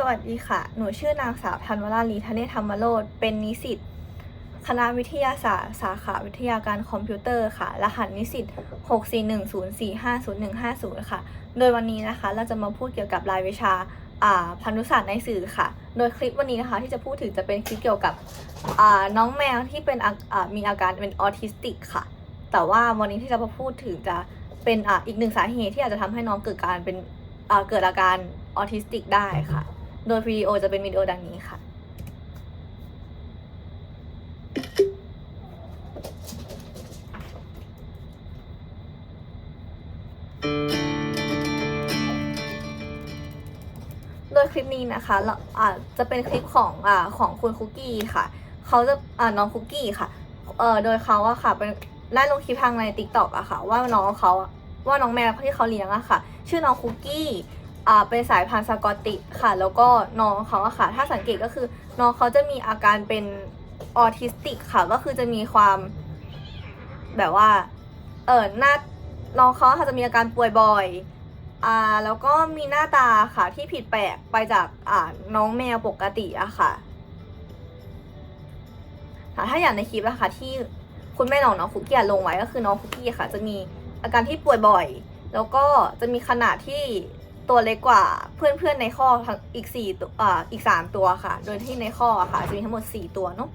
สวัสดีค่ะ หนูชื่อนางสาวธันวราลีธเนศธรรมโรธเป็นนิสิต คณะวิทยาศาสตร์ สาขาวิทยาการคอมพิวเตอร์ค่ะ รหัสนิสิต 64104505150 ค่ะ โดยวันนี้นะคะเราจะมาพูดเกี่ยวกับรายวิชาพันธุศาสตร์ในสื่อค่ะ โดยคลิปวันนี้นะคะที่จะพูดถึงจะเป็นคลิปเกี่ยวกับน้องแมวที่เป็นมีอาการเป็นออทิสติกค่ะ แต่ว่าวันนี้ที่จะมาพูดถึงจะเป็นออีกหนึ่งสาเหตุที่อาจจะทำให้น้องเกิดการเป็นเกิดอาการออทิสติกได้ค่ะ โดยวิดีโอจะเป็นวิดีโอดังนี้ค่ะ โดยคลิปนี้นะคะเราอ่าจะเป็นคลิปของอ่าของคุณคุกกี้ค่ะ เขาจะอ่าน้องคุกกี้ค่ะ เอ่อโดยเขาอะค่ะเป็นได้ลงคลิปทางในติ๊กต็อกอะค่ะ ว่าน้องเขาว่าน้องแมวที่เขาเลี้ยงอะค่ะ ชื่อน้องคุกกี้ เป็นสายพันธุ์สกอตติค่ะ แล้วก็น้องเขาอะค่ะ ถ้าสังเกตก็คือน้องเขาจะมีอาการเป็นออทิสติกค่ะ ก็คือจะมีความแบบว่า เออหน้าน้องเขาค่ะจะมีอาการป่วยบ่อยอ่าแล้วก็มีหน้าตาค่ะที่ผิดแปลกไปจากอ่าน้องแมวปกติอะค่ะค่ะถ้าอย่างในคลิปอะค่ะที่คุณแม่น้องน้องคุกกี้ลงไว้ก็คือน้องคุกกี้ค่ะ จะมีอาการที่ป่วยบ่อย แล้วก็จะมีขนาดที่ ตัวเล็กกว่าเพื่อนๆในข้อทั้งอีกสี่ตัวอ่าอีกสามตัวค่ะ โดยที่ในข้อค่ะจะมีทั้งหมดสี่ตัวเนาะ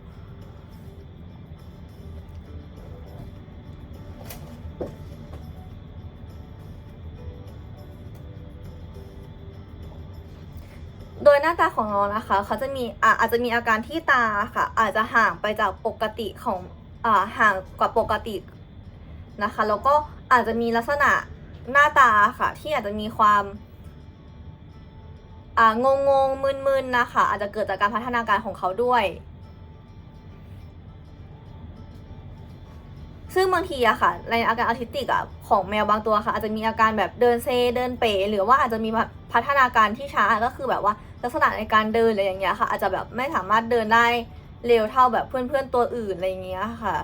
โดยหน้าตาของน้องนะคะเขาจะมีอ่าอาจจะมีอาการที่ตาค่ะ อาจจะห่างไปจากปกติของอ่าห่างกว่าปกตินะคะ แล้วก็อาจจะมีลักษณะหน้าตาค่ะ ที่อาจจะมีความ อ่างงงมึนๆนะคะ อาจจะเกิดจากการพัฒนาการของเขาด้วย ซึ่งบางทีอะค่ะ ในอาการออทิสติกอะของแมวบางตัวค่ะ อาจจะมีอาการแบบเดินเซเดินเป๋ หรือว่าอาจจะมีพัฒนาการที่ช้าก็คือแบบว่าลักษณะในการเดินอะไรอย่างเงี้ยค่ะ อาจจะแบบไม่สามารถเดินได้เร็วเท่าแบบเพื่อนๆตัวอื่นอะไรอย่างเงี้ยค่ะ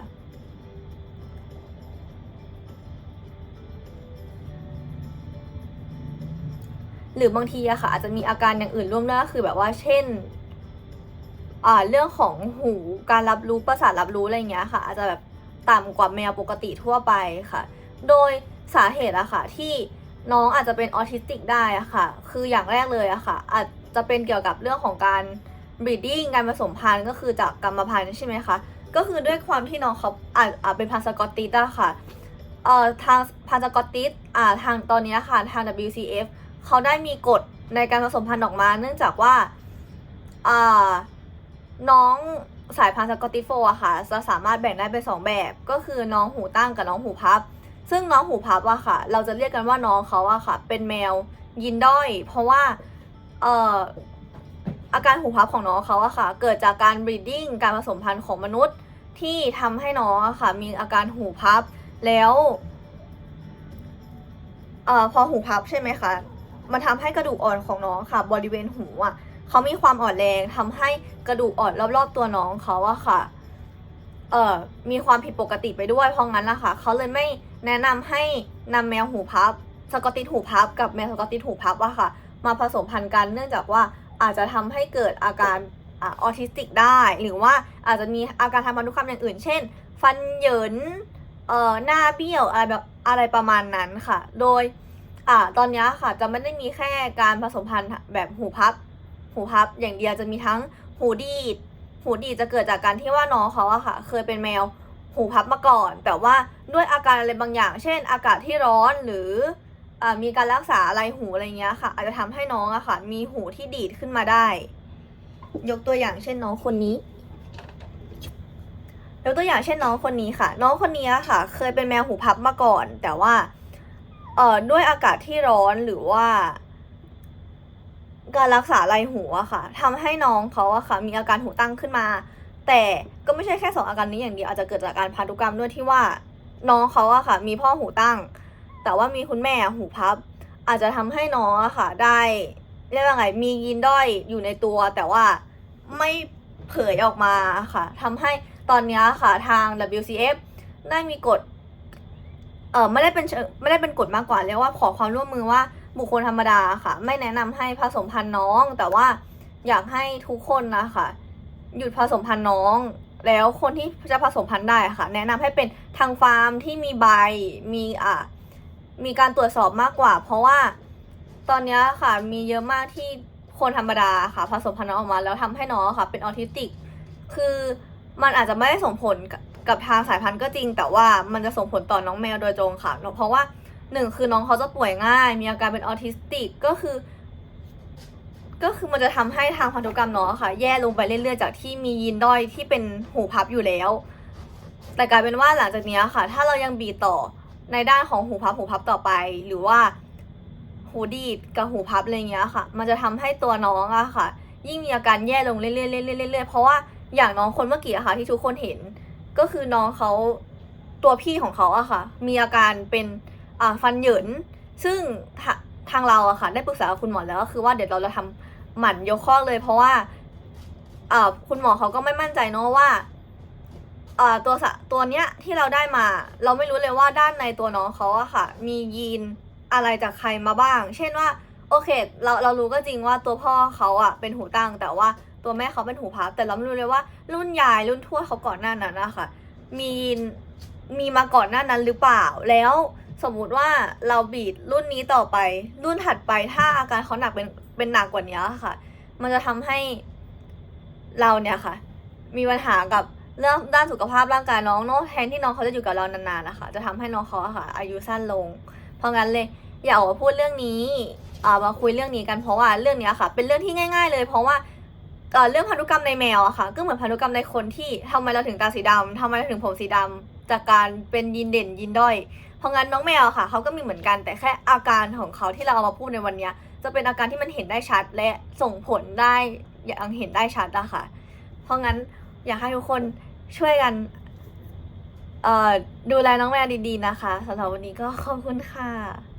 หรือบางทีอะค่ะอาจจะมีอาการอย่างอื่นร่วมด้วยก็คือแบบว่าเช่นอ่าเรื่องของหูการรับรู้ประสาทรับรู้อะไรอย่างเงี้ยค่ะ อาจจะแบบต่ำกว่าแมวปกติทั่วไปค่ะ โดยสาเหตุอะค่ะที่น้องอาจจะเป็นออทิสติกได้อะค่ะ คืออย่างแรกเลยอะค่ะ อาจจะเป็นเกี่ยวกับเรื่องของการ breeding การผสมพันธุ์ก็คือจากกรรมพันธุ์ใช่ไหมคะ ก็คือด้วยความที่น้องเขาอาจเป็นพันธุ์สกอตติชอะค่ะ เอ่อทางพันธุ์สกอตติชอ่าทางตอนนี้ค่ะทาง WCF เขาได้มีกฎในการผสมพันธุ์ออกมา เนื่องจากว่าน้องสายพันธุ์สกอตติโฟอะค่ะ จะสามารถแบ่งได้เป็นสองแบบ ก็คือน้องหูตั้งกับน้องหูพับ ซึ่งน้องหูพับอะค่ะ เราจะเรียกกันว่าน้องเขาอะค่ะ เป็นแมวยินด้อย เพราะว่าเอ่ออาการหูพับของน้องเขาอะค่ะ เกิดจากการ breeding การผสมพันธุ์ของมนุษย์ที่ทำให้น้องอะค่ะ มีอาการหูพับแล้วเอ่อพอหูพับใช่ไหมคะ มันทำให้กระดูกอ่อนของน้องค่ะ บริเวณหูอะเขามีความอ่อนแรงทำให้กระดูกอ่อนรอบๆตัวน้องเขาอะค่ะ เอ่อมีความผิดปกติไปด้วยเพราะงั้นล่ะค่ะเขาเลยไม่แนะนำให้นำแมวหูพับ สกอตติชหูพับ กับแมวสกอตติชหูพับอะค่ะ มาผสมพันธุ์กันเนื่องจากว่าอาจจะทำให้เกิดอาการอออทิสติกได้ หรือว่าอาจจะมีอาการทางพันธุกรรมอย่างอื่น เช่น ฟันเหยินเอ่อหน้าเบี้ยวอะไรแบบอะไรประมาณนั้นค่ะ โดย อ่าตอนนี้ค่ะจะไม่ได้มีแค่การผสมพันธุ์แบบหูพับ หูพับ อย่างเดียวจะมีทั้งหูดีด หูดีดจะเกิดจากการที่ว่าน้องเขาอะค่ะ เคยเป็นแมวหูพับมาก่อน แต่ว่าด้วยอาการอะไรบางอย่าง เช่น อากาศที่ร้อนหรืออมีการรักษาอะไรหูอะไรเงี้ยค่ะ อาจจะทำให้น้องอะค่ะ มีหูที่ดีดขึ้นมาได้ ยกตัวอย่างเช่นน้องคนนี้ ยกตัวอย่างเช่นน้องคนนี้ค่ะ น้องคนนี้ค่ะ เคยเป็นแมวหูพับมาก่อน แต่ว่า เอ่อด้วยอากาศที่ร้อนหรือว่า การรักษาไรหูอะค่ะทำให้น้องเขาอะค่ะ มีอาการหูตั้งขึ้นมา แต่ก็ไม่ใช่แค่สองอาการนี้อย่างเดียวอาจจะเกิดจากการพันธุกรรมด้วยที่ว่า น้องเขาอะค่ะ มีพ่อหูตั้ง แต่ว่ามีคุณแม่หูพับ อาจจะทำให้น้องอะค่ะ ได้เรียกว่าไงมียีนด้อยอยู่ในตัว แต่ว่าไม่เผยออกมาค่ะทำให้ตอนนี้ค่ะทาง WCF ได้มีกฎ เออไม่ได้เป็นไม่ได้เป็นกฎมากกว่าเรียกว่าขอความร่วมมือว่าบุคคลธรรมดาค่ะ ไม่แนะนำให้ผสมพันธุ์น้อง แต่ว่าอยากให้ทุกคนนะคะหยุดผสมพันธุ์น้อง แล้วคนที่จะผสมพันธุ์ได้ค่ะ แนะนำให้เป็นทางฟาร์มที่มีใบมีอะมีการตรวจสอบมากกว่า เพราะว่าตอนนี้ค่ะมีเยอะมากที่คนธรรมดาค่ะผสมพันธุ์น้องออกมา แล้วทำให้น้องค่ะ เป็นออทิสติก คือมันอาจจะไม่ได้ส่งผล กับทางสายพันธุ์ก็จริง แต่ว่ามันจะส่งผลต่อน้องแมวโดยตรงค่ะ เพราะว่าหนึ่งคือน้องเขาจะป่วยง่าย มีอาการเป็นออทิสติกก็คือ ก็คือมันจะทำให้ทางพันธุกรรมน้องค่ะ แย่ลงไปเรื่อยๆจากที่มียีนด้อยที่เป็นหูพับอยู่แล้ว แต่กลายเป็นว่าหลังจากนี้ค่ะ ถ้าเรายังบีต่อในด้านของหูพับหูพับต่อไป หรือว่าหูดีดกับหูพับอะไรเงี้ยค่ะ มันจะทำให้ตัวน้องอะค่ะ ยิ่งมีอาการแย่ลงเรื่อยๆเรื่อยๆเรื่อยๆเพราะว่าอย่างน้องคนเมื่อกี้อะค่ะที่ทุกคนเห็น ก็คือน้องเขาตัวพี่ของเขาอะค่ะ มีอาการเป็นอ่าฟันเหยิน ซึ่งทาทางเราอะค่ะ ได้ปรึกษาคุณหมอแล้วก็คือว่าเดี๋ยวเราจะทำหมันยกข้อเลย เพราะว่าอ่าคุณหมอเขาก็ไม่มั่นใจเนอะว่าอ่าตัวสะตัวเนี้ยที่เราได้มา เราไม่รู้เลยว่าด้านในตัวน้องเขาอะค่ะ มียีนอะไรจากใครมาบ้าง เช่นว่า โอเค เราเรารู้ก็จริงว่าตัวพ่อเขาอะเป็นหูตั้งแต่ว่า ตัวแม่เขาเป็นหูพับ แต่เราไม่รู้เลยว่ารุ่นยายรุ่นทวดเขาก่อนหน้านั้นนะคะมีมีมาก่อนหน้านั้นหรือเปล่าแล้วสมมุติว่าเราบีดรุ่นนี้ต่อไป รุ่นถัดไปถ้าอาการเขาหนักเป็นเป็นหนักกว่านี้ค่ะ มันจะทำให้เราเนี่ยค่ะ มีปัญหากับเรื่องด้านสุขภาพร่างกายน้องเนอะแทนที่น้องเขาจะอยู่กับเรานานๆนะคะ จะทำให้น้องเขาอะค่ะ อายุสั้นลง เพราะงั้นเลยอย่าออกมาพูดเรื่องนี้อ่ามาคุยเรื่องนี้กันเพราะว่าเรื่องนี้ค่ะ เป็นเรื่องที่ง่าย ๆ เลย เพราะว่า เรื่องพันธุกรรมในแมวอะค่ะ ก็เหมือนพันธุกรรมในคนที่ทำไมเราถึงตาสีดำทำไมเราถึงผมสีดำจากการเป็นยีนเด่นยีนด้อย เพราะงั้นน้องแมวค่ะเขาก็มีเหมือนกันแต่แค่อาการของเขาที่เราเอามาพูดในวันนี้จะเป็นอาการที่มันเห็นได้ชัดและส่งผลได้อย่างเห็นได้ชัดอะค่ะ เพราะงั้นอยากให้ทุกคนช่วยกันดูแลน้องแมวดีๆนะคะสำหรับวันนี้ก็ขอบคุณค่ะ